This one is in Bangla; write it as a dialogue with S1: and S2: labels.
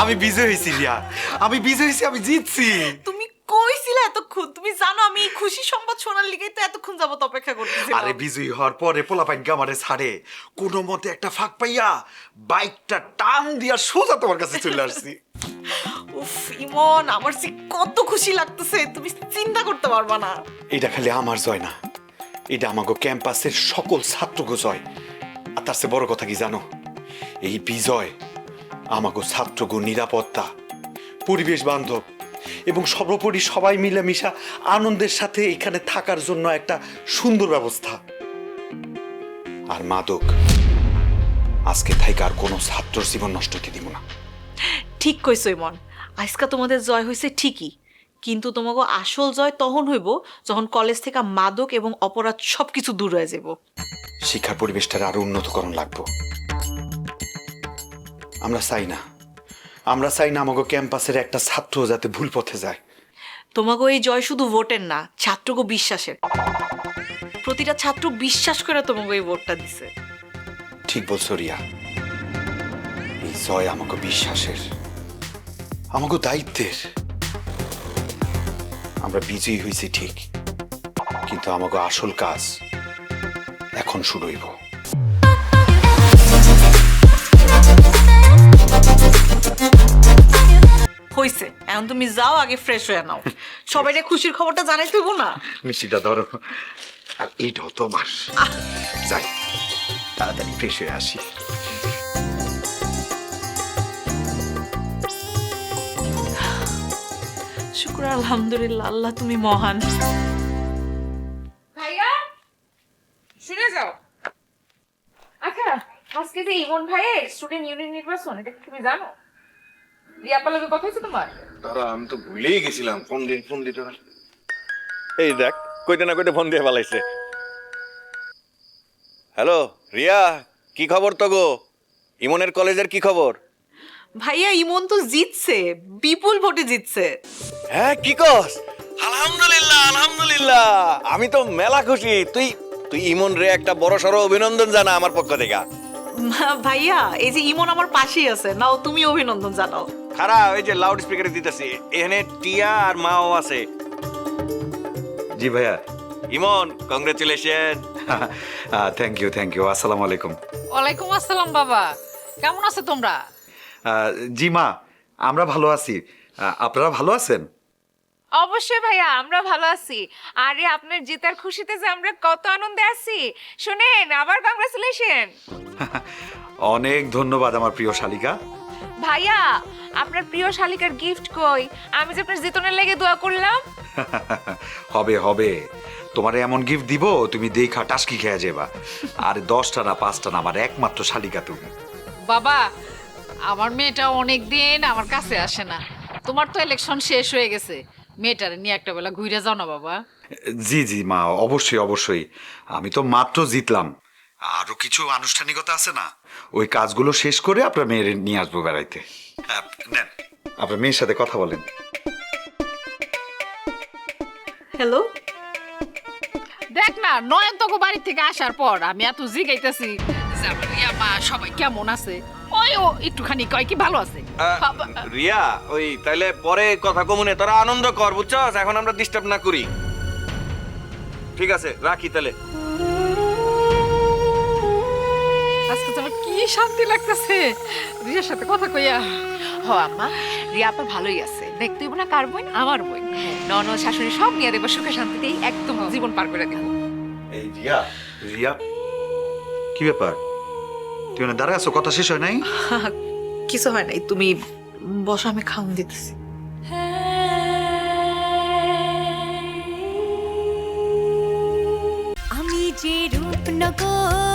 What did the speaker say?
S1: আমি বিজয় হয়েছি রিয়া। আমি বিজয় হয়েছি আমি জিতছি।
S2: তুমি কইছিলে এতক্ষণ তুমি জানো আমি এই খুশি সংবাদ শোনার লিগেই তো এতক্ষণ যাবত অপেক্ষা করতেছিলাম।
S1: আরে বিজয়ী হওয়ার পরে পোলাপাইন আমারে ছাড়ে কোনো মতে একটা ফাঁক পাইয়া বাইকটা টান দিয়া সোজা তোমার কাছে চলে আসছি।
S2: উফ ইমন আমার যে কত খুশি লাগতেছে তুমি চিন্তা করতে পারবা না।
S1: এটা খালি আমার জয় না এটা আমাকে ক্যাম্পাসের সকল ছাত্রকে জয়। আর তার চেয়ে বড় কথা কি জানো? এই বিজয় আমাকে ছাত্রগো নিরাপত্তা পরিবেশ বান্ধব এবং সর্বোপরি সবাই মিলেমিশা আনন্দের সাথে এখানে থাকার জন্য একটা সুন্দর ব্যবস্থা। আর মাদক আজকে থাইকে আর কোনো ছাত্র জীবন নষ্ট হতে দিব না।
S2: ঠিক কইছো ইমন আজকা তোমাদের জয় হয়েছে ঠিকই কিন্তু তোমাকে আসল জয় তখন হইব যখন কলেজ থেকে মাদক এবং অপরাধ সবকিছু দূর হয়ে যাব
S1: শিক্ষার পরিবেশটার আরও উন্নতকরণ লাগবো। আমরা চাই না। আমরা চাই না আমাকে ক্যাম্পাসের একটা ছাত্র যাতে ভুল পথে যায়।
S2: তোমাকে এই জয় শুধু ভোটের না ছাত্রকে বিশ্বাসের। প্রতিটা ছাত্র বিশ্বাস করে তোমাকে এই ভোটটা দিছে।
S1: ঠিক বলছো রিয়া। এই জয় আমাকে বিশ্বাসের আমাকে দায়িত্বের। আমরা বিজয়ী হয়েছি ঠিক কিন্তু আমাকে আসল কাজ এখন শুরু হইব।
S2: তুমি যাও আগে ফ্রেশ হয়ে নাও। সবাই খুশির খবরটা জানাই তুইব না
S1: মিষ্টিটা ধরো। আর এইটাও তোমার যাই তাড়াতাড়ি ফ্রেশ হয়ে আসি।
S2: শুক্র আলহামদুলিল্লাহ আল্লাহ তুমি মহান।
S3: ভাইয়া শুনে যাও। আচ্ছা আজকে যে ইমন ভাইয়ের স্টুডেন্ট ইউনিয়ন নির্বাচন এটা কি তুমি জানো? রিয়া পালাবে কথা হয়েছে তোমার?
S4: তারা আমি তো ভুলেই গেছিলাম ফোন দিন ফোন দিতে
S5: এই দেখ কইতে না কইতে ফোন দিয়ে পালাইছে। হ্যালো রিয়া কি খবর তো গো ইমনের কলেজের কি খবর?
S2: ভাইয়া ইমন তো জিতছে বিপুল ভোটে জিতছে।
S5: হ্যাঁ কি কস? আলহামদুলিল্লাহ আলহামদুলিল্লাহ। আমি তো মেলা খুশি। তুই তুই ইমন রে একটা বড় সড়ো অভিনন্দন জানা আমার পক্ষ থেকে।
S2: ভাইয়া এই যে ইমন আমার পাশেই আছে। নাও তুমি অভিনন্দন জানাও।
S5: খারা ওই যে লাউড স্পিকারে দিতেছি। এখানে টিয়া আর মাও আছে।
S1: জি ভাইয়া।
S5: Imon congratulation
S1: thank you thank you আসসালামু আলাইকুম।
S3: ওয়ালাইকুম আসসালাম বাবা। কেমন আছো তোমরা?
S1: আহ, জি মা আমরা ভালো আছি। আপনারা ভালো আছেন?
S3: অবশ্যই ভাইয়া আমরা ভালো আছি। আরে আপনার জেতার খুশিতে যে আমরা কত আনন্দে আছি। শুনেন আবার কংগ্রেচুলেশন
S1: অনেক ধন্যবাদ আমার প্রিয় শালিকা।
S3: ভাইয়া আপনার প্রিয় শালিকার গিফট কই? আমি যে আপনার জিতনের লেগে দোয়া করলাম।
S1: হবে হবে। তোমার এমন গিফট দিব তুমি দেখা টাসকি খেয়ে যাবা আর দশটা না পাঁচটা না আমার একমাত্র শালিকা তুমি।
S6: বাবা আমার মেয়েটা অনেক দিন আমার কাছে আসে না। তোমার তো ইলেকশন শেষ হয়ে গেছে। মেয়েটারে নিয়ে একটা বেলা ঘুরে যাও না বাবা।
S1: জি জি মা অবশ্যই অবশ্যই। আমি তো মাত্র জিতলাম। আরও কিছু আনুষ্ঠানিকতা আছে না? ওই কাজগুলো শেষ করে আপনার মেয়ের নিয়ে আসব বেড়াইতে। হ্যাঁ, নেন। আপনার মেয়ের সাথে কথা বলেন।
S2: হ্যালো?
S6: দেখ না নয়ন তোকে বাড়ি থেকে আসার পর আমি এত জিগাইতেছি যে আমার রিয়া মা সবাই কেমন আছে? ওই ও একটুখানি কয় কি ভালো আছে? বাবা,
S5: রিয়া ওই তাইলে পরে কথা কমুনে তোরা আনন্দ কর বুঝছস? এখন আমরা ডিস্টার্ব না করি। ঠিক আছে রাখি তাহলে
S6: আজকে তো আমার কি শান্তি লাগতেছে। রিয়ার সাথে কথা কইয়া।
S3: হ আম্মা। রিয়া আপা ভালোই আছে। দেখতে হইব না কার বোন?
S6: আমার বই
S3: নন শাশুড়ি সব নিয়ে দেখব সুখে শান্তিতেই একদম জীবন পার করে দেবো।
S1: এই রিয়া রিয়া কি ব্যাপার? তুমি না দাঁড়া আছো? কথা শেষ হয় নাই?
S2: কিছু হয় নাই তুমি বসো আমি খাওন দিতেছি।
S7: আমি যে রূপনগর